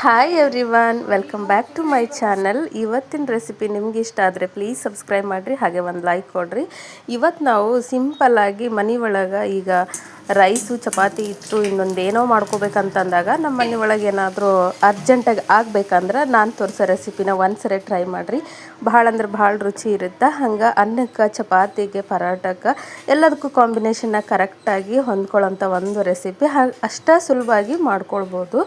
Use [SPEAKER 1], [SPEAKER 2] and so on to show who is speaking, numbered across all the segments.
[SPEAKER 1] Hi every welcome back to my channel ಇವತ್ತಿನ recipe ನಿಮ್ಗೆ ಇಷ್ಟ ಆದರೆ ಪ್ಲೀಸ್ ಸಬ್ಸ್ಕ್ರೈಬ್ ಮಾಡಿರಿ, ಹಾಗೆ ಒಂದು ಲೈಕ್ ಕೊಡ್ರಿ. ಇವತ್ತು ನಾವು ಸಿಂಪಲ್ಲಾಗಿ ಮನೆ ಒಳಗೆ ಈಗ ರೈಸು, ಚಪಾತಿ ಇತ್ತು ಇನ್ನೊಂದು ಏನೋ ಮಾಡ್ಕೋಬೇಕಂತಂದಾಗ ನಮ್ಮ ಮನೆ ಒಳಗೆ ಏನಾದರೂ ಅರ್ಜೆಂಟಾಗಿ ಆಗಬೇಕಂದ್ರೆ ನಾನು ತೋರಿಸೋ ರೆಸಿಪಿನ ಒಂದ್ಸರಿ ಟ್ರೈ ಮಾಡಿರಿ. ಭಾಳ ಅಂದ್ರೆ ಭಾಳ ರುಚಿ ಇರುತ್ತೆ? ಹಂಗೆ ಅನ್ನಕ್ಕೆ, ಚಪಾತಿಗೆ, ಪರಾಟಕ್ಕೆ ಎಲ್ಲದಕ್ಕೂ ಕಾಂಬಿನೇಷನ್ನ ಕರೆಕ್ಟಾಗಿ ಹೊಂದ್ಕೊಳ್ಳೋಂಥ ಒಂದು ರೆಸಿಪಿ ಹಾಗೆ ಅಷ್ಟೇ ಸುಲಭವಾಗಿ ಮಾಡ್ಕೊಳ್ಬೋದು.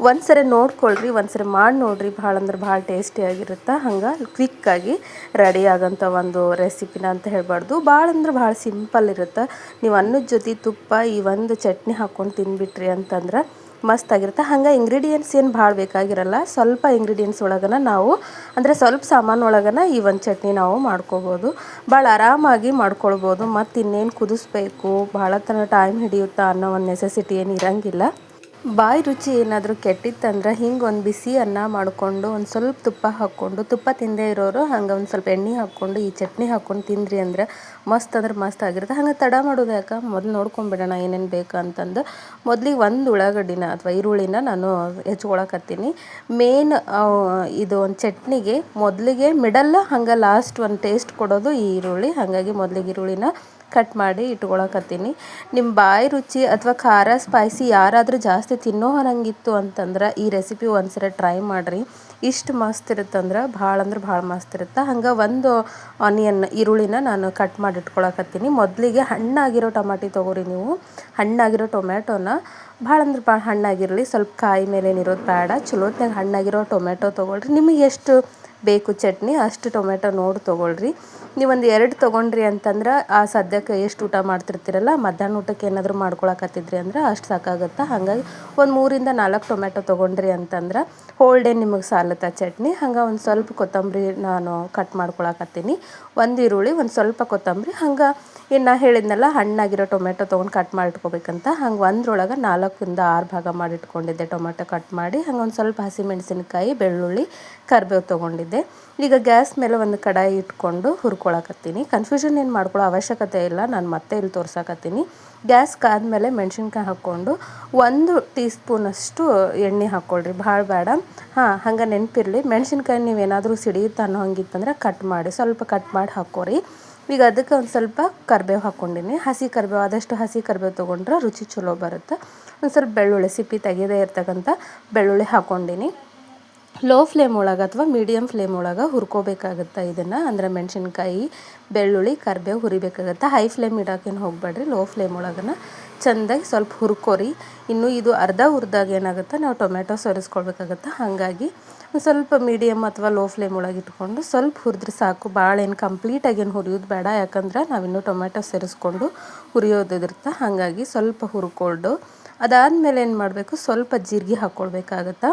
[SPEAKER 1] ಒಂದ್ಸರಿ ನೋಡ್ಕೊಳ್ರಿ, ಒಂದ್ಸರಿ ಮಾಡಿ ನೋಡ್ರಿ. ಭಾಳ ಅಂದ್ರೆ ಭಾಳ ಟೇಸ್ಟಿಯಾಗಿರುತ್ತೆ ಹಂಗೆ ಕ್ವಿಕ್ಕಾಗಿ ರೆಡಿ ಆಗೋಂಥ ಒಂದು ರೆಸಿಪಿನ ಅಂತ ಹೇಳ್ಬಾರ್ದು. ಭಾಳ ಅಂದ್ರೆ ಭಾಳ ಸಿಂಪಲ್ ಇರುತ್ತೆ? ನೀವು ಅನ್ನದ ಜೊತೆ ತುಪ್ಪ ಈ ಒಂದು ಚಟ್ನಿ ಹಾಕ್ಕೊಂಡು ತಿನ್ಬಿಟ್ರಿ ಅಂತಂದ್ರೆ ಮಸ್ತ್ ಆಗಿರುತ್ತೆ. ಹಂಗೆ ಇಂಗ್ರೀಡಿಯೆಂಟ್ಸ್ ಏನು ಭಾಳ ಬೇಕಾಗಿರಲ್ಲ, ಸ್ವಲ್ಪ ಇಂಗ್ರೀಡಿಯೆಂಟ್ಸ್ ಒಳಗನ ನಾವು, ಅಂದರೆ ಸ್ವಲ್ಪ ಸಾಮಾನು ಒಳಗನ ಈ ಒಂದು ಚಟ್ನಿ ನಾವು ಮಾಡ್ಕೋಬೋದು. ಭಾಳ ಆರಾಮಾಗಿ ಮಾಡ್ಕೊಳ್ಬೋದು, ಮತ್ತು ಇನ್ನೇನು ಕುದಿಸ್ಬೇಕು, ಭಾಳ ಥರ ಟೈಮ್ ಹಿಡಿಯುತ್ತಾ ಅನ್ನೋ ಒಂದು ನೆಸೆಸಿಟಿ ಏನು ಇರಂಗಿಲ್ಲ. ಬಾಯಿ ರುಚಿ ಏನಾದರೂ ಕೆಟ್ಟಿತ್ತಂದ್ರೆ ಹಿಂಗೆ ಒಂದು ಬಿಸಿ ಅನ್ನ ಮಾಡಿಕೊಂಡು ಒಂದು ಸ್ವಲ್ಪ ತುಪ್ಪ ಹಾಕ್ಕೊಂಡು, ತುಪ್ಪ ತಿಂದೇ ಇರೋರು ಹಂಗೆ ಒಂದು ಸ್ವಲ್ಪ ಎಣ್ಣೆ ಹಾಕ್ಕೊಂಡು, ಈ ಚಟ್ನಿ ಹಾಕ್ಕೊಂಡು ತಿಂದ್ರಿ ಅಂದ್ರೆ ಮಸ್ತ್ ಅಂದ್ರೆ ಮಸ್ತ್ ಆಗಿರುತ್ತೆ. ಹಂಗೆ ತಡ ಮಾಡೋದು ಯಾಕೆ? ಮೊದಲು ನೋಡ್ಕೊಂಬಿಡೋಣ, ಏನೇನು ಬೇಕು ಅಂತಂದು. ಮೊದಲಿಗೆ ಒಂದು ಉಳ್ಳಾಗಡ್ಡಿನ ಅಥವಾ ಈರುಳ್ಳಿನ ನಾನು ಹೆಚ್ಕೊಳಕತ್ತೀನಿ. ಮೇನ್ ಇದು ಒಂದು ಚಟ್ನಿಗೆ ಮೊದಲಿಗೆ ಮಿಡಲ್ ಹಂಗೆ ಲಾಸ್ಟ್ ಒಂದು ಟೇಸ್ಟ್ ಕೊಡೋದು ಈರುಳ್ಳಿ. ಹಾಗಾಗಿ ಮೊದಲಿಗೆ ಈರುಳ್ಳಿನ ಕಟ್ ಮಾಡಿ ಇಟ್ಕೊಳಕತ್ತೀನಿ. ನಿಮ್ಮ ಬಾಯಿ ರುಚಿ ಅಥವಾ ಖಾರ ಸ್ಪೈಸಿ ಯಾರಾದರೂ ಜಾಸ್ತಿ ತಿನ್ನೋ ಹರಂಗಿತ್ತು ಅಂತಂದ್ರೆ ಈ ರೆಸಿಪಿ ಒಂದ್ಸರಿ ಟ್ರೈ ಮಾಡಿರಿ. ಇಷ್ಟು ಮಸ್ತ್ ಇರುತ್ತಂದ್ರೆ ಭಾಳ ಅಂದ್ರೆ ಭಾಳ ಮಸ್ತ್ ಇರುತ್ತೆ. ಹಂಗೆ ಒಂದು ಆನಿಯನ್ ಈರುಳ್ಳಿನ ನಾನು ಕಟ್ ಮಾಡಿ ಇಟ್ಕೊಳಕತ್ತೀನಿ. ಮೊದಲಿಗೆ ಹಣ್ಣಾಗಿರೋ ಟೊಮಾಟಿ ತೊಗೋರಿ ನೀವು. ಹಣ್ಣಾಗಿರೋ ಟೊಮ್ಯಾಟೋನ ಭಾಳ ಅಂದ್ರೆ ಭಾಳ ಹಣ್ಣಾಗಿರಲಿ. ಸ್ವಲ್ಪ ಕಾಯಿ ಮೇಲೆ ಏನಿರೋದು ಬೇಡ. ಚಲೋತ್ನಾಗ ಹಣ್ಣಾಗಿರೋ ಟೊಮೆಟೊ ತೊಗೊಳ್ರಿ. ನಿಮಗೆ ಎಷ್ಟು ಬೇಕು ಚಟ್ನಿ, ಅಷ್ಟು ಟೊಮೆಟೊ ನೋಡಿ ತೊಗೊಳ್ರಿ. ನೀವೊಂದು ಎರಡು ತೊಗೊಂಡ್ರಿ ಅಂತಂದ್ರೆ ಆ ಸದ್ಯಕ್ಕೆ ಎಷ್ಟು ಊಟ ಮಾಡ್ತಿರ್ತೀರಲ್ಲ, ಮಧ್ಯಾಹ್ನ ಊಟಕ್ಕೆ ಏನಾದರೂ ಮಾಡ್ಕೊಳಕತ್ತಿದ್ರಿ ಅಂದ್ರೆ ಅಷ್ಟು ಸಾಕಾಗುತ್ತೆ? ಹಾಗಾಗಿ ಒಂದು ಮೂರಿಂದ ನಾಲ್ಕು ಟೊಮೆಟೊ ತೊಗೊಂಡ್ರಿ ಅಂತಂದ್ರೆ ಹೋಲ್ ಡೇ ನಿಮಗೆ ಸಾಲುತ್ತೆ ಚಟ್ನಿ. ಹಂಗೆ ಒಂದು ಸ್ವಲ್ಪ ಕೊತ್ತಂಬರಿ ನಾನು ಕಟ್ ಮಾಡ್ಕೊಳಕತ್ತೀನಿ. ಒಂದು ಈರುಳ್ಳಿ, ಒಂದು ಸ್ವಲ್ಪ ಕೊತ್ತಂಬರಿ. ಹಂಗೆ ಇನ್ನು ಹೇಳಿದ್ನಲ್ಲ, ಹಣ್ಣಾಗಿರೋ ಟೊಮೆಟೊ ತೊಗೊಂಡು ಕಟ್ ಮಾಡಿಟ್ಕೋಬೇಕಂತ ಹಂಗೆ ಒಂದ್ರೊಳಗೆ ನಾಲ್ಕರಿಂದ ಆರು ಭಾಗ ಮಾಡಿಟ್ಕೊಂಡಿದ್ದೆ ಟೊಮೆಟೊ ಕಟ್ ಮಾಡಿ. ಹಂಗೆ ಒಂದು ಸ್ವಲ್ಪ ಹಸಿಮೆಣಸಿನ್ಕಾಯಿ ಬೆಳ್ಳುಳ್ಳಿ, ಕರಿಬೇವು ತೊಗೊಂಡಿದ್ದೆ. ಈಗ ಗ್ಯಾಸ್ ಮೇಲೆ ಒಂದು ಕಡಾಯಿ ಇಟ್ಕೊಂಡು ಹುರ್ಕೊಳಕತ್ತೀನಿ. ಕನ್ಫ್ಯೂಷನ್ ಏನು ಮಾಡ್ಕೊಳ್ಳೋ ಅವಶ್ಯಕತೆ ಇಲ್ಲ. ನಾನು ಮತ್ತೆ ಇಲ್ಲಿ ತೋರ್ಸಕತ್ತೀನಿ. ಗ್ಯಾಸ್ ಕಾದ್ಮೇಲೆ ಮೆಣಸಿನ್ಕಾಯಿ ಹಾಕ್ಕೊಂಡು ಒಂದು ಟೀ ಸ್ಪೂನಷ್ಟು ಎಣ್ಣೆ ಹಾಕ್ಕೊಳ್ರಿ. ಭಾಳ ಬೇಡ. ಹಾಂ, ಹಂಗೆ ನೆನಪಿರಲಿ. ಮೆಣಸಿನ್ಕಾಯಿ ನೀವೇನಾದರೂ ಸಿಡಿಯುತ್ತೆ ಅನ್ನೋ ಹಂಗಿತ್ತಂದ್ರೆ ಕಟ್ ಮಾಡಿ. ಸ್ವಲ್ಪ ಕಟ್ ಮಾಡಿ ಹಾಕೋರಿ ಈಗ ಅದಕ್ಕೆ ಒಂದು ಸ್ವಲ್ಪ ಕರಿಬೇವು ಹಾಕ್ಕೊಂಡಿನಿ. ಹಸಿ ಕರಿಬೇವು, ಆದಷ್ಟು ಹಸಿ ಕರಿಬೇವು ತೊಗೊಂಡ್ರೆ ರುಚಿ ಚಲೋ ಬರುತ್ತೆ. ಒಂದು ಸ್ವಲ್ಪ ಬೆಳ್ಳುಳ್ಳಿ ಸಿಪ್ಪಿ ತೆಗೆದೇ ಇರ್ತಕ್ಕಂಥ ಬೆಳ್ಳುಳ್ಳಿ ಹಾಕ್ಕೊಂಡಿನಿ. ಲೋ ಫ್ಲೇಮ್ ಒಳಗೆ ಅಥವಾ ಮೀಡಿಯಮ್ ಫ್ಲೇಮ್ ಒಳಗೆ ಹುರ್ಕೋಬೇಕಾಗುತ್ತೆ ಇದನ್ನು? ಅಂದರೆ ಮೆಣಸಿನ್ಕಾಯಿ, ಬೆಳ್ಳುಳ್ಳಿ, ಕರಿಬೇವು ಹುರಿಬೇಕಾಗತ್ತೆ? ಹೈ ಫ್ಲೇಮ್ ಇಡೋಕ್ಕೇನು ಹೋಗಬೇಡ್ರಿ? ಲೋ ಫ್ಲೇಮ್ ಒಳಗನ ಚೆಂದಾಗಿ ಸ್ವಲ್ಪ ಹುರ್ಕೋರಿ. ಇನ್ನು ಇದು ಅರ್ಧ ಹುರಿದಾಗ ಏನಾಗುತ್ತೆ? ನಾವು ಟೊಮೆಟೊ ಸರಿಸ್ಕೊಳ್ಬೇಕಾಗತ್ತೆ? ಹಾಗಾಗಿ ಸ್ವಲ್ಪ ಮೀಡಿಯಮ್ ಅಥವಾ ಲೋ ಫ್ಲೇಮ್ ಒಳಗೆ ಇಟ್ಕೊಂಡು ಸ್ವಲ್ಪ ಹುರಿದ್ರೆ ಸಾಕು. ಭಾಳ ಏನು ಕಂಪ್ಲೀಟಾಗಿ ಏನು ಹುರಿಯೋದು ಬೇಡ. ಯಾಕಂದ್ರೆ ನಾವಿನ್ನೂ ಟೊಮೆಟೊ ಸೇರಿಸ್ಕೊಂಡು ಹುರಿಯೋದಿರುತ್ತೆ? ಹಾಗಾಗಿ ಸ್ವಲ್ಪ ಹುರ್ಕೊಂಡು ಅದಾದಮೇಲೆ ಏನು ಮಾಡಬೇಕು? ಸ್ವಲ್ಪ ಜೀರಿಗೆ ಹಾಕ್ಕೊಳ್ಬೇಕಾಗತ್ತೆ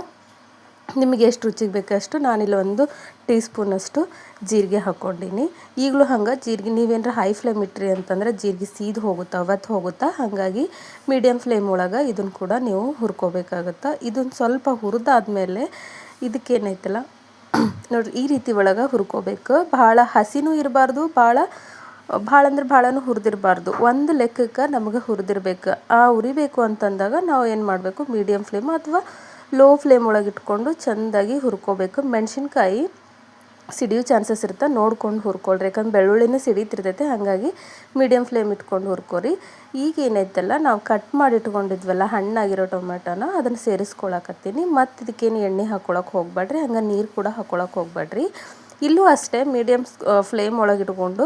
[SPEAKER 1] ನಿಮಗೆ ಎಷ್ಟು ರುಚಿಗೆ ಬೇಕಷ್ಟು ನಾನಿಲ್ಲಿ ಒಂದು ಟೀ ಸ್ಪೂನಷ್ಟು ಜೀರಿಗೆ ಹಾಕ್ಕೊಂಡಿನಿ. ಈಗಲೂ ಹಂಗೆ ಜೀರಿಗೆ ನೀವೇನಾರ ಹೈ ಫ್ಲೇಮ್ ಇಟ್ರಿ ಅಂತಂದ್ರೆ ಜೀರಿಗೆ ಸೀದು ಹೋಗುತ್ತಾ ಅವತ್ತು ಹೋಗುತ್ತಾ, ಹಾಗಾಗಿ ಮೀಡಿಯಮ್ ಫ್ಲೇಮ್ ಒಳಗೆ ಇದನ್ನು ಕೂಡ ನೀವು ಹುರ್ಕೋಬೇಕಾಗತ್ತೆ. ಇದನ್ನು ಸ್ವಲ್ಪ ಹುರಿದಾದ್ಮೇಲೆ ಇದಕ್ಕೇನೈತಲ್ಲ, ನೋಡಿರಿ ಈ ರೀತಿ ಒಳಗೆ ಹುರ್ಕೋಬೇಕು. ಭಾಳ ಹಸಿನೂ ಇರಬಾರ್ದು, ಭಾಳ ಭಾಳ ಅಂದ್ರೆ ಭಾಳನೂ ಹುರಿದಿರಬಾರ್ದು. ಒಂದು ಲೆಕ್ಕಕ್ಕೆ ನಮಗೆ ಹುರಿದಿರ್ಬೇಕು. ಆ ಉರಿಬೇಕು ಅಂತಂದಾಗ ನಾವು ಏನು ಮಾಡಬೇಕು? ಮೀಡಿಯಮ್ ಫ್ಲೇಮ್ ಅಥವಾ ಲೋ ಫ್ಲೇಮ್ ಒಳಗೆ ಇಟ್ಕೊಂಡು ಚೆಂದಾಗಿ ಹುರ್ಕೋಬೇಕು. ಮೆಣಸಿನ್ಕಾಯಿ ಸಿಡಿಯೋ ಚಾನ್ಸಸ್ ಇರುತ್ತೆ, ನೋಡ್ಕೊಂಡು ಹುರ್ಕೊಳ್ರಿ. ಯಾಕಂದ್ರೆ ಬೆಳ್ಳುಳ್ಳಿನೂ ಸಿಡಿತಿರ್ತೈತೆ, ಹಾಗಾಗಿ ಮೀಡಿಯಮ್ ಫ್ಲೇಮ್ ಇಟ್ಕೊಂಡು ಹುರ್ಕೋರಿ. ಈಗ ಏನೈತಲ್ಲ ನಾವು ಕಟ್ ಮಾಡಿ ಇಟ್ಕೊಂಡಿದ್ವಲ್ಲ, ಹಣ್ಣಾಗಿರೋ ಟೊಮೆಟೊನ ಅದನ್ನು ಸೇರಿಸ್ಕೊಳಕತ್ತೀನಿ. ಮತ್ತು ಇದಕ್ಕೇನು ಎಣ್ಣೆ ಹಾಕ್ಕೊಳಕ್ಕೆ ಹೋಗ್ಬೇಡ್ರಿ, ಹಂಗೆ ನೀರು ಕೂಡ ಹಾಕ್ಕೊಳಕ್ಕೆ ಹೋಗ್ಬೇಡ್ರಿ. ಇಲ್ಲೂ ಅಷ್ಟೇ ಮೀಡಿಯಮ್ ಫ್ಲೇಮ್ ಒಳಗೆ ಇಟ್ಕೊಂಡು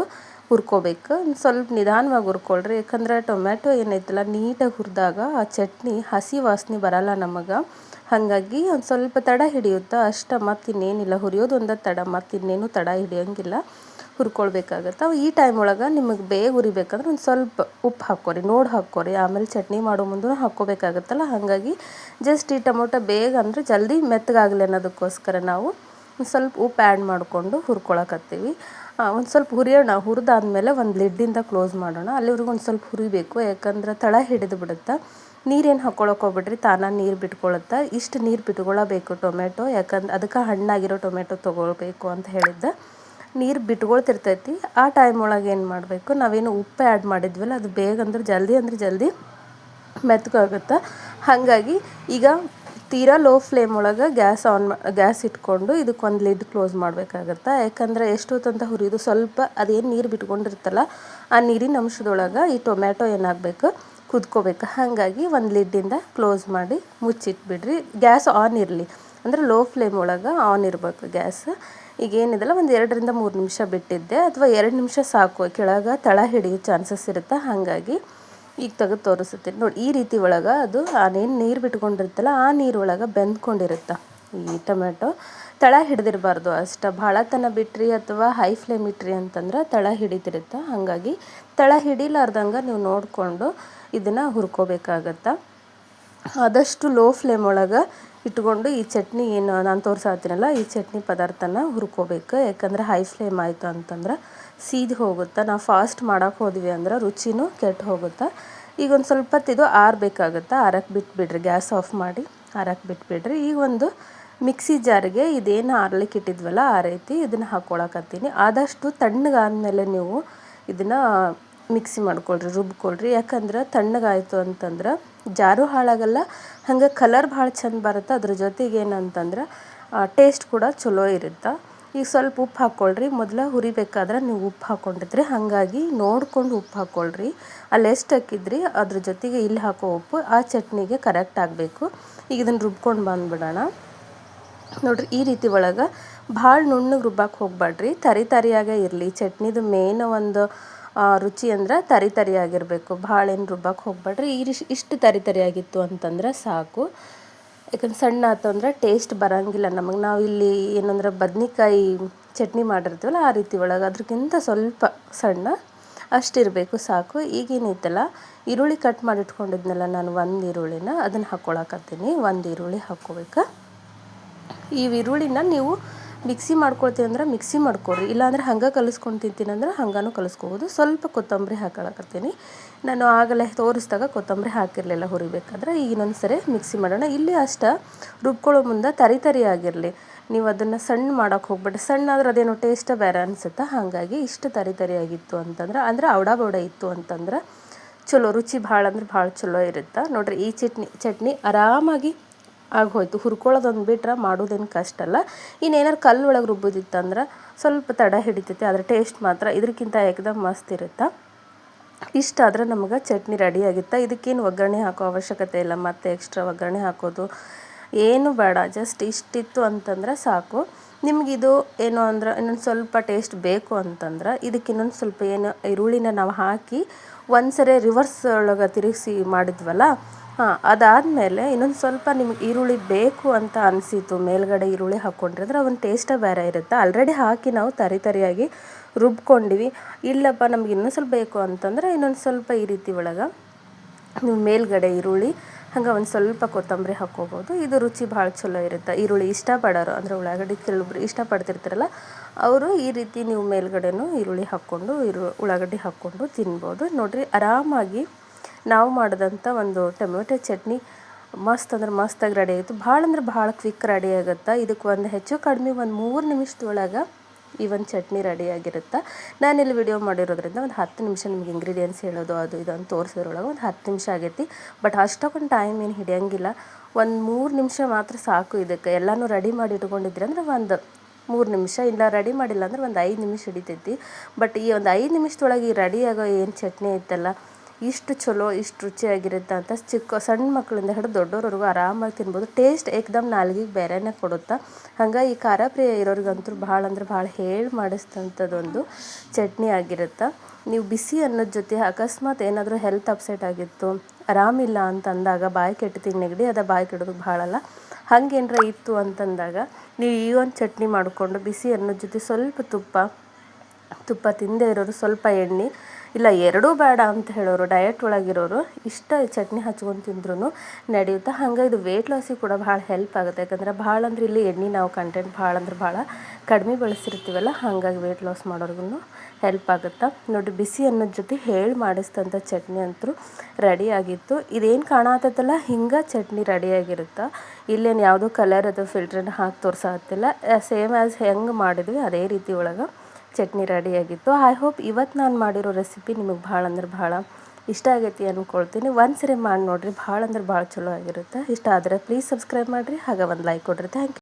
[SPEAKER 1] ಹುರ್ಕೋಬೇಕು. ಸ್ವಲ್ಪ ನಿಧಾನವಾಗಿ ಹುರ್ಕೊಳ್ರಿ. ಯಾಕಂದ್ರೆ ಟೊಮ್ಯಾಟೊ ಏನೈತಲ್ಲ ನೀಟಾಗಿ ಹುರಿದಾಗ ಆ ಚಟ್ನಿ, ಹಸಿ ವಾಸನೆ ಬರಲ್ಲ ನಮಗೆ. ಹಾಗಾಗಿ ಒಂದು ಸ್ವಲ್ಪ ತಡ ಹಿಡಿಯುತ್ತೆ, ಅಷ್ಟ ಮತ್ತು ಇನ್ನೇನಿಲ್ಲ. ಹುರಿಯೋದು ಒಂದು ತಡ ಮತ್ತು ಇನ್ನೇನು ತಡ ಹಿಡಿಯೋಂಗಿಲ್ಲ. ಹುರ್ಕೊಳ್ಬೇಕಾಗತ್ತೆ. ಈ ಟೈಮ್ ಒಳಗೆ ನಿಮಗೆ ಬೇಗ ಹುರಿಬೇಕಂದ್ರೆ ಒಂದು ಸ್ವಲ್ಪ ಉಪ್ಪು ಹಾಕ್ಕೊರಿ, ನೋಡಿ ಹಾಕ್ಕೊರಿ. ಆಮೇಲೆ ಚಟ್ನಿ ಮಾಡೋ ಮುಂದೂ ಹಾಕ್ಕೋಬೇಕಾಗತ್ತಲ್ಲ. ಹಾಗಾಗಿ ಜಸ್ಟ್ ಈ ಟೊಮೊಟೊ ಬೇಗ ಅಂದರೆ ಜಲ್ದಿ ಮೆತ್ತಗಾಗಲಿ ಅನ್ನೋದಕ್ಕೋಸ್ಕರ ನಾವು ಸ್ವಲ್ಪ ಉಪ್ಪು ಆ್ಯಡ್ ಮಾಡಿಕೊಂಡು ಹುರ್ಕೊಳಕತ್ತೀವಿ. ಒಂದು ಸ್ವಲ್ಪ ಹುರಿಯೋಣ. ಹುರಿದಾದ್ಮೇಲೆ ಒಂದು ಲಿಡ್ಡಿಂದ ಕ್ಲೋಸ್ ಮಾಡೋಣ. ಅಲ್ಲಿವರೆಗೂ ಒಂದು ಸ್ವಲ್ಪ ಹುರಿಬೇಕು, ಯಾಕಂದ್ರೆ ತಳ ಹಿಡಿದು ಬಿಡುತ್ತೆ. ನೀರೇನು ಹಾಕ್ಕೊಳಕ್ಕೆ ಹೋಗ್ಬಿಡ್ರಿ, ತಾನ ನೀರು ಬಿಟ್ಕೊಳುತ್ತೆ. ಇಷ್ಟು ನೀರು ಬಿಟ್ಕೊಳ್ಳಬೇಕು ಟೊಮೆಟೊ ಯಾಕಂದ್ರೆ ಅದಕ್ಕೆ ಹಣ್ಣಾಗಿರೋ ಟೊಮೆಟೊ ತೊಗೊಳ್ಬೇಕು ಅಂತ ಹೇಳಿದ್ದೆ. ನೀರು ಬಿಟ್ಕೊಳ್ತಿರ್ತೈತಿ. ಆ ಟೈಮ್ ಒಳಗೆ ಏನು ಮಾಡಬೇಕು, ನಾವೇನು ಉಪ್ಪು ಆ್ಯಡ್ ಮಾಡಿದ್ವಲ್ಲ, ಅದು ಬೇಗ ಅಂದ್ರೆ ಜಲ್ದಿ ಅಂದ್ರೆ ಜಲ್ದಿ ಮೆತ್ತಗಾಗುತ್ತೆ ಹಾಗಾಗಿ ಈಗ ತೀರಾ ಲೋ ಫ್ಲೇಮ್ ಒಳಗೆ ಗ್ಯಾಸ್ ಆನ್ ಗ್ಯಾಸ್ ಇಟ್ಕೊಂಡು ಇದಕ್ಕೆ ಒಂದು ಲಿಡ್ ಕ್ಲೋಸ್ ಮಾಡಬೇಕಾಗತ್ತೆ. ಯಾಕಂದರೆ ಎಷ್ಟೊತ್ತಂತ ಹುರಿದು ಸ್ವಲ್ಪ ಅದೇನು ನೀರು ಬಿಟ್ಕೊಂಡಿರ್ತಲ್ಲ, ಆ ನೀರಿನ ಅಂಶದೊಳಗೆ ಈ ಟೊಮ್ಯಾಟೊ ಏನಾಗಬೇಕು? ಕುದ್ಕೋಬೇಕು. ಹಾಗಾಗಿ ಒಂದು ಲಿಡ್ಡಿಂದ ಕ್ಲೋಸ್ ಮಾಡಿ ಮುಚ್ಚಿಟ್ಬಿಡ್ರಿ. ಗ್ಯಾಸ್ ಆನ್ ಇರಲಿ. ಅಂದರೆ ಲೋ ಫ್ಲೇಮ್ ಒಳಗೆ ಆನ್ ಇರಬೇಕು ಗ್ಯಾಸ್ ಈಗ ಏನಿದೆಲ್ಲ ಒಂದು ಎರಡರಿಂದ ಮೂರು ನಿಮಿಷ ಬಿಟ್ಟಿದ್ದೆ. ಅಥವಾ ಎರಡು ನಿಮಿಷ ಸಾಕು. ಕೆಳಗೆ ತಳ ಹಿಡಿಯೋ ಚಾನ್ಸಸ್ ಇರುತ್ತೆ? ಹಾಗಾಗಿ ಈಗ ತೆಗೆದು ತೋರಿಸುತ್ತೀನಿ. ನೋಡಿ, ಈ ರೀತಿ ಒಳಗೆ ಅದು ಅದೇನು ನೀರು ಬಿಟ್ಕೊಂಡಿರುತ್ತಲ್ಲ, ಆ ನೀರೊಳಗೆ ಬೆಂದ್ಕೊಂಡಿರುತ್ತೆ. ಈ ಟೊಮೆಟೊ ತಳ ಹಿಡಿದಿರಬಾರ್ದು. ಅಷ್ಟು ಭಾಳ ತನ ಬಿಟ್ರಿ ಅಥವಾ ಹೈ ಫ್ಲೇಮ್ ಇಟ್ರಿ ಅಂತಂದ್ರೆ ತಳ ಹಿಡಿತಿರುತ್ತೆ. ಹಾಗಾಗಿ ತಳ ಹಿಡಿಲಾರ್ದಂಗೆ ನೀವು ನೋಡಿಕೊಂಡು ಇದನ್ನು ಹುರ್ಕೋಬೇಕಾಗತ್ತೆ. ಆದಷ್ಟು ಲೋ ಫ್ಲೇಮ್ ಒಳಗೆ ಇಟ್ಕೊಂಡು ಈ ಚಟ್ನಿ ಏನು, ನಾನು ತೋರ್ಸಾತೀನಲ್ಲ, ಈ ಚಟ್ನಿ ಪದಾರ್ಥನ ಹುರ್ಕೋಬೇಕು. ಯಾಕಂದ್ರೆ ಹೈ ಫ್ಲೇಮ್ ಆಯಿತು ಅಂತಂದ್ರೆ ಸೀದ್ ಹೋಗುತ್ತೆ, ನಾವು ಫಾಸ್ಟ್ ಮಾಡೋಕೆ ಹೋದ್ವಿ ಅಂದ್ರೆ ರುಚಿನೂ ಕೆಟ್ಟು ಹೋಗುತ್ತೆ. ಈಗ ಒಂದು ಸ್ವಲ್ಪ ಇದು ಆರಬೇಕಾಗುತ್ತೆ ಆರಕ್ಕೆ ಬಿಟ್ಬಿಡ್ರಿ, ಗ್ಯಾಸ್ ಆಫ್ ಮಾಡಿ ಆರಕ್ಕೆ ಬಿಟ್ಬಿಡ್ರಿ. ಈಗ ಒಂದು ಮಿಕ್ಸಿ ಜಾರಿಗೆ ಇದೇನು ಆರ್ಲಿಕ್ಕೆ ಇಟ್ಟಿದ್ವಲ್ಲ, ಆ ರೀತಿ ಇದನ್ನು ಹಾಕ್ಕೊಳಕತ್ತೀನಿ ಆದಷ್ಟು ತಣ್ಣಗಾದ್ಮೇಲೆ ನೀವು ಇದನ್ನು ಮಿಕ್ಸಿ ಮಾಡ್ಕೊಳ್ರಿ, ರುಬ್ಕೊಳ್ರಿ. ಯಾಕಂದ್ರೆ ತಣ್ಣಗಾಯಿತು ಅಂತಂದ್ರೆ ಜಾರು ಹಾಳಾಗಲ್ಲ, ಹಂಗೆ ಕಲರ್ ಭಾಳ ಚಂದ ಬರುತ್ತೆ. ಅದ್ರ ಜೊತೆಗೆ ಏನಂತಂದ್ರೆ ಟೇಸ್ಟ್ ಕೂಡ ಚಲೋ ಇರುತ್ತೆ. ಈಗ ಸ್ವಲ್ಪ ಉಪ್ಪು ಹಾಕ್ಕೊಳ್ರಿ. ಮೊದಲು ಹುರಿಬೇಕಾದ್ರೆ ನೀವು ಉಪ್ಪು ಹಾಕ್ಕೊಂಡಿದ್ರಿ ಹಾಗಾಗಿ ನೋಡ್ಕೊಂಡು ಉಪ್ಪು ಹಾಕ್ಕೊಳ್ರಿ. ಅಲ್ಲಿ ಎಷ್ಟು ಹಾಕಿದ್ರಿ? ಅದ್ರ ಜೊತೆಗೆ ಇಲ್ಲಿ ಹಾಕೋ ಉಪ್ಪು, ಆ ಚಟ್ನಿಗೆ ಕರೆಕ್ಟ್ ಆಗಬೇಕು. ಈಗ ಇದನ್ನು ರುಬ್ಕೊಂಡು ಬಂದ್ಬಿಡೋಣ. ನೋಡ್ರಿ, ಈ ರೀತಿ ಒಳಗೆ ಭಾಳ ನುಣ್ಣಗೆ ರುಬ್ಬಕ್ಕೆ ಹೋಗ್ಬೇಡ್ರಿ ತರಿ ತರಿಯಾಗೇ ಇರಲಿ. ಚಟ್ನಿದು ಮೇನ್ ಒಂದು ರುಚಿ ಅಂದ್ರೆ ತರಿ ತರಿಯಾಗಿರಬೇಕು ಭಾಳ ಏನು ರುಬ್ಬಕ್ಕೆ ಹೋಗ್ಬೇಡ್ರಿ ಈ ಇಷ್ಟು ತರಿ ತರಿಯಾಗಿತ್ತು ಅಂತಂದ್ರೆ ಸಾಕು. ಯಾಕಂದ್ರೆ ಸಣ್ಣ ಆಯ್ತು ಅಂದರೆ ಟೇಸ್ಟ್ ಬರೋಂಗಿಲ್ಲ ನಮಗೆ. ನಾವು ಇಲ್ಲಿ ಏನಂದ್ರೆ ಬದ್ನಿಕಾಯಿ ಚಟ್ನಿ ಮಾಡಿರ್ತೀವಲ್ಲ, ಆ ರೀತಿ ಒಳಗೆ. ಅದಕ್ಕಿಂತ ಸ್ವಲ್ಪ ಸಣ್ಣ ಅಷ್ಟಿರಬೇಕು ಸಾಕು. ಈಗೇನೈತಲ್ಲ ಈರುಳ್ಳಿ ಕಟ್ ಮಾಡಿಟ್ಕೊಂಡಿದ್ನಲ್ಲ ನಾನು ಒಂದು ಈರುಳ್ಳಿನ, ಅದನ್ನು ಹಾಕ್ಕೊಳಕತ್ತೀನಿ ಒಂದು ಈರುಳ್ಳಿ ಹಾಕ್ಕೋಬೇಕು. ಈ ಈರುಳ್ಳಿನ ನೀವು ಮಿಕ್ಸಿ ಮಾಡ್ಕೊಳ್ತೀವಿ ಅಂದ್ರೆ ಮಿಕ್ಸಿ ಮಾಡ್ಕೊಳ್ರಿ. ಇಲ್ಲಾಂದ್ರೆ ಹಂಗೆ ಕಲಿಸ್ಕೊಂಡು ತಿಂತೀನಿ ಅಂದ್ರೆ ಹಂಗಾನು ಕಲಿಸ್ಕೋಬೋದು. ಸ್ವಲ್ಪ ಕೊತ್ತಂಬರಿ ಹಾಕೊಳಕತ್ತೀನಿ. ನಾನು ಆಗಲೇ ತೋರಿಸಿದಾಗ ಕೊತ್ತಂಬರಿ ಹಾಕಿರಲಿಲ್ಲ ಹುರಿಬೇಕಾದ್ರೆ. ಈಗ ಇನ್ನೊಂದು ಸರಿ ಮಿಕ್ಸಿ ಮಾಡೋಣ. ಇಲ್ಲಿ ಅಷ್ಟ ರುಬ್ಕೊಳ್ಳೋ ಮುಂದೆ ತರಿ ತರಿ ಆಗಿರಲಿ. ನೀವು ಅದನ್ನು ಸಣ್ಣ ಮಾಡೋಕೆ ಹೋಗ್ಬಿಟ್ಟು ಸಣ್ಣ ಆದ್ರೆ ಅದೇನೋ ಟೇಸ್ಟ್ ಬೇರೆ ಅನಿಸುತ್ತಾ? ಹಾಗಾಗಿ ಇಷ್ಟು ತರಿ ತರಿ ಆಗಿತ್ತು ಅಂತಂದ್ರೆ, ಅಂದರೆ ಔಡ ಬೌಡ ಇತ್ತು ಅಂತಂದ್ರೆ, ಚಲೋ ರುಚಿ ಭಾಳ ಅಂದ್ರೆ ಭಾಳ ಚಲೋ ಇರುತ್ತೆ? ನೋಡ್ರಿ ಈ ಚಟ್ನಿ ಚಟ್ನಿ ಆರಾಮಾಗಿ ಆಗೋಯ್ತು. ಹುರ್ಕೊಳ್ಳೋದೊಂದು ಬಿಟ್ರೆ ಮಾಡೋದೇನು ಕಷ್ಟ ಅಲ್ಲ. ಇನ್ನೇನಾರು ಕಲ್ಲು ಒಳಗೆ ರುಬ್ಬೋದಿತ್ತಂದ್ರೆ ಸ್ವಲ್ಪ ತಡ ಹಿಡಿತೈತಿ, ಆದರೆ ಟೇಸ್ಟ್ ಮಾತ್ರ ಇದಕ್ಕಿಂತ ಏಕದಮ್ ಮಸ್ತ್ ಇರುತ್ತೆ? ಇಷ್ಟಾದ್ರೆ ನಮಗೆ ಚಟ್ನಿ ರೆಡಿ ಆಗುತ್ತೆ? ಇದಕ್ಕೇನು ಒಗ್ಗರಣೆ ಹಾಕೋ ಅವಶ್ಯಕತೆ ಇಲ್ಲ, ಮತ್ತು ಎಕ್ಸ್ಟ್ರಾ ಒಗ್ಗರಣೆ ಹಾಕೋದು ಏನು ಬೇಡ, ಜಸ್ಟ್ ಇಷ್ಟಿತ್ತು ಅಂತಂದ್ರೆ ಸಾಕು. ನಿಮಗಿದು ಏನು ಅಂದ್ರೆ ಇನ್ನೊಂದು ಸ್ವಲ್ಪ ಟೇಸ್ಟ್ ಬೇಕು ಅಂತಂದ್ರೆ ಇದಕ್ಕೆ ಇನ್ನೊಂದು ಸ್ವಲ್ಪ ಏನು ಈರುಳ್ಳಿನ ನಾವು ಹಾಕಿ ಒಂದು ಸರಿ ರಿವರ್ಸ್ ಒಳಗೆ ತಿರುಗಿಸಿ ಮಾಡಿದ್ವಲ್ಲ ಹಾಂ, ಅದಾದಮೇಲೆ ಇನ್ನೊಂದು ಸ್ವಲ್ಪ ನಿಮ್ಗೆ ಈರುಳ್ಳಿ ಬೇಕು ಅಂತ ಅನಿಸಿತು ಮೇಲ್ಗಡೆ ಈರುಳ್ಳಿ ಹಾಕ್ಕೊಂಡ್ರೆ ಅಂದರೆ ಒಂದು ಟೇಸ್ಟೇ ಬೇರೆ ಇರುತ್ತೆ. ಆಲ್ರೆಡಿ ಹಾಕಿ ನಾವು ತರಿ ತರಿಯಾಗಿ ರುಬ್ಕೊಂಡಿವಿ. ಇಲ್ಲಪ್ಪ, ನಮ್ಗೆ ಇನ್ನೂ ಸ್ವಲ್ಪ ಬೇಕು ಅಂತಂದ್ರೆ ಇನ್ನೊಂದು ಸ್ವಲ್ಪ ಈ ರೀತಿ ಒಳಗೆ ನೀವು ಮೇಲ್ಗಡೆ ಈರುಳ್ಳಿ, ಹಂಗೆ ಒಂದು ಸ್ವಲ್ಪ ಕೊತ್ತಂಬರಿ ಹಾಕ್ಕೋಬೋದು. ಇದು ರುಚಿ ಭಾಳ ಚಲೋ ಇರುತ್ತೆ. ಈರುಳ್ಳಿ ಇಷ್ಟಪಡೋರು, ಅಂದರೆ ಉಳ್ಳಾಗಡ್ಡಿ ಕೆಲವೊಬ್ರು ಇಷ್ಟಪಡ್ತಿರ್ತಾರಲ್ಲ, ಅವರು ಈ ರೀತಿ ನೀವು ಮೇಲ್ಗಡೆನೂ ಈರುಳ್ಳಿ ಹಾಕ್ಕೊಂಡು ಈರು ಉಳ್ಳಾಗಡ್ಡಿ ಹಾಕ್ಕೊಂಡು ತಿನ್ಬೋದು. ನೋಡಿರಿ, ಆರಾಮಾಗಿ ನಾವು ಮಾಡಿದಂಥ ಒಂದು ಟೊಮೆಟೊ ಚಟ್ನಿ ಮಸ್ತ್ ಅಂದ್ರೆ ಮಸ್ತಾಗಿ ರೆಡಿ ಆಯಿತು ಭಾಳ ಅಂದ್ರೆ ಭಾಳ ಕ್ವಿಕ್ ರೆಡಿ ಆಗುತ್ತೆ? ಇದಕ್ಕೆ ಒಂದು ಹೆಚ್ಚು ಕಡಿಮೆ ಒಂದು ಮೂರು ನಿಮಿಷದೊಳಗೆ ಈ ಒಂದು ಚಟ್ನಿ ರೆಡಿ ಆಗಿರುತ್ತೆ? ನಾನಿಲ್ಲಿ ವಿಡಿಯೋ ಮಾಡಿರೋದ್ರಿಂದ ಒಂದು ಹತ್ತು ನಿಮಿಷ ನಿಮ್ಗೆ ಇಂಗ್ರೀಡಿಯೆಂಟ್ಸ್ ಹೇಳೋದು, ಅದು ಇದು ಅಂತ ತೋರಿಸೋದ್ರೊಳಗೆ ಒಂದು ಹತ್ತು ನಿಮಿಷ ಆಗೈತಿ. ಬಟ್ ಅಷ್ಟಕ್ಕೊಂದು ಟೈಮ್ ಏನು ಹಿಡಿಯೋಂಗಿಲ್ಲ. ಒಂದು ಮೂರು ನಿಮಿಷ ಮಾತ್ರ ಸಾಕು ಇದಕ್ಕೆ. ಎಲ್ಲನೂ ರೆಡಿ ಮಾಡಿ ಇಟ್ಕೊಂಡಿದ್ರಿ ಅಂದ್ರೆ ಒಂದು ಮೂರು ನಿಮಿಷ. ಇಲ್ಲ ರೆಡಿ ಮಾಡಿಲ್ಲ ಅಂದ್ರೆ ಒಂದು ಐದು ನಿಮಿಷ ಹಿಡಿತೈತಿ. ಬಟ್ ಈ ಒಂದು ಐದು ನಿಮಿಷದೊಳಗೆ ಈ ರೆಡಿ ಆಗೋ ಏನು ಚಟ್ನಿ ಐತಲ್ಲ ಇಷ್ಟು ಚಲೋ, ಇಷ್ಟು ರುಚಿಯಾಗಿರುತ್ತೆ ಅಂತ ಚಿಕ್ಕ, ಸಣ್ಣ ಮಕ್ಕಳಿಂದ ಹಿಡಿದು ದೊಡ್ಡೋರ್ವರೆಗೂ ಆರಾಮಾಗಿ ತಿನ್ಬೋದು. ಟೇಸ್ಟ್ ಏಕ್ದಮ್ ನಾಲ್ಗಿಗೆ ಬೇರೆನೇ ಕೊಡುತ್ತೆ? ಹಂಗೆ ಈ ಖಾರ ಪ್ರಿಯ ಇರೋರಿಗಂತೂ ಭಾಳ ಅಂದ್ರೆ ಭಾಳ ಹೇಳಿ ಮಾಡಿಸ್ತಂಥದ್ದೊಂದು ಚಟ್ನಿ ಆಗಿರುತ್ತೆ? ನೀವು ಬಿಸಿ ಅನ್ನೋದ ಜೊತೆ ಅಕಸ್ಮಾತ್ ಏನಾದರೂ ಹೆಲ್ತ್ ಅಪ್ಸೆಟ್ ಆಗಿತ್ತು, ಆರಾಮಿಲ್ಲ ಅಂತ ಅಂದಾಗ ಬಾಯಿ ಕೆಟ್ಟು ನೆಗಡಿ, ಅದ ಬಾಯಿ ಕೆಡೋದಕ್ಕೆ ಭಾಳಲ್ಲ ಹಂಗೇನಾರ ಇತ್ತು ಅಂತಂದಾಗ ನೀವು ಈ ಒಂದು ಚಟ್ನಿ ಮಾಡಿಕೊಂಡು ಬಿಸಿ ಅನ್ನೋದ ಜೊತೆ ಸ್ವಲ್ಪ ತುಪ್ಪ ತುಪ್ಪ ತಿಂದೇ ಇರೋರು ಸ್ವಲ್ಪ ಎಣ್ಣೆ ಇಲ್ಲ, ಎರಡೂ ಬೇಡ ಅಂತ ಹೇಳೋರು ಡಯಟ್ ಒಳಗಿರೋರು ಇಷ್ಟ ಚಟ್ನಿ ಹಚ್ಕೊಂಡು ತಿಂದ್ರೂ ನಡೆಯುತ್ತೆ. ಹಂಗೆ ಇದು ವೆಯ್ಟ್ ಲಾಸಿಗೆ ಕೂಡ ಭಾಳ ಹೆಲ್ಪ್ ಆಗುತ್ತೆ. ಯಾಕಂದ್ರೆ ಭಾಳ ಅಂದ್ರೆ ಇಲ್ಲಿ ಎಣ್ಣೆ ನಾವು ಕಂಟೆಂಟ್ ಭಾಳ ಅಂದ್ರೆ ಭಾಳ ಕಡಿಮೆ ಬಳಸಿರ್ತೀವಲ್ಲ, ಹಾಗಾಗಿ ವೆಯ್ಟ್ ಲಾಸ್ ಮಾಡೋರ್ಗು ಹೆಲ್ಪ್ ಆಗುತ್ತೆ. ನೋಡಿ ಬಿಸಿ ಅನ್ನೋದ ಜೊತೆ ಹೇಳಿ ಮಾಡಿಸಿದಂಥ ಚಟ್ನಿ ಅಂತೂ ರೆಡಿ ಆಗಿತ್ತು. ಇದೇನು ಕಾಣತ್ತಲ್ಲ, ಹಿಂಗೆ ಚಟ್ನಿ ರೆಡಿಯಾಗಿರುತ್ತೆ ಇಲ್ಲೇನು ಯಾವುದೋ ಕಲರ್ ಅದು ಫಿಲ್ಟ್ರನ್ನ ಹಾಕಿ ತೋರ್ಸತ್ತಿಲ್ಲ ಸೇಮ್ ಆ್ಯಸ್ ಹೆಂಗೆ ಮಾಡಿದ್ವಿ, ಅದೇ ರೀತಿ ಒಳಗೆ. ಚಟ್ನಿ ರೆಡಿಯಾಗಿತ್ತು. ಐ ಹೋಪ್ ಇವತ್ತು ನಾನು ಮಾಡಿರೋ ರೆಸಿಪಿ ನಿಮಗೆ ಭಾಳ ಅಂದ್ರೆ ಭಾಳ ಇಷ್ಟ ಆಗೈತಿ ಅಂದ್ಕೊಳ್ತೀನಿ ಒಂದ್ಸರಿ ಮಾಡಿ ನೋಡಿರಿ, ಭಾಳ ಅಂದ್ರೆ ಭಾಳ ಚಲೋ ಆಗಿರುತ್ತೆ. ಇಷ್ಟ ಆದರೆ ಪ್ಲೀಸ್ ಸಬ್ಸ್ಕ್ರೈಬ್ ಮಾಡಿರಿ, ಹಾಗೆ ಒಂದು ಲೈಕ್ ಕೊಡಿರಿ. Thank you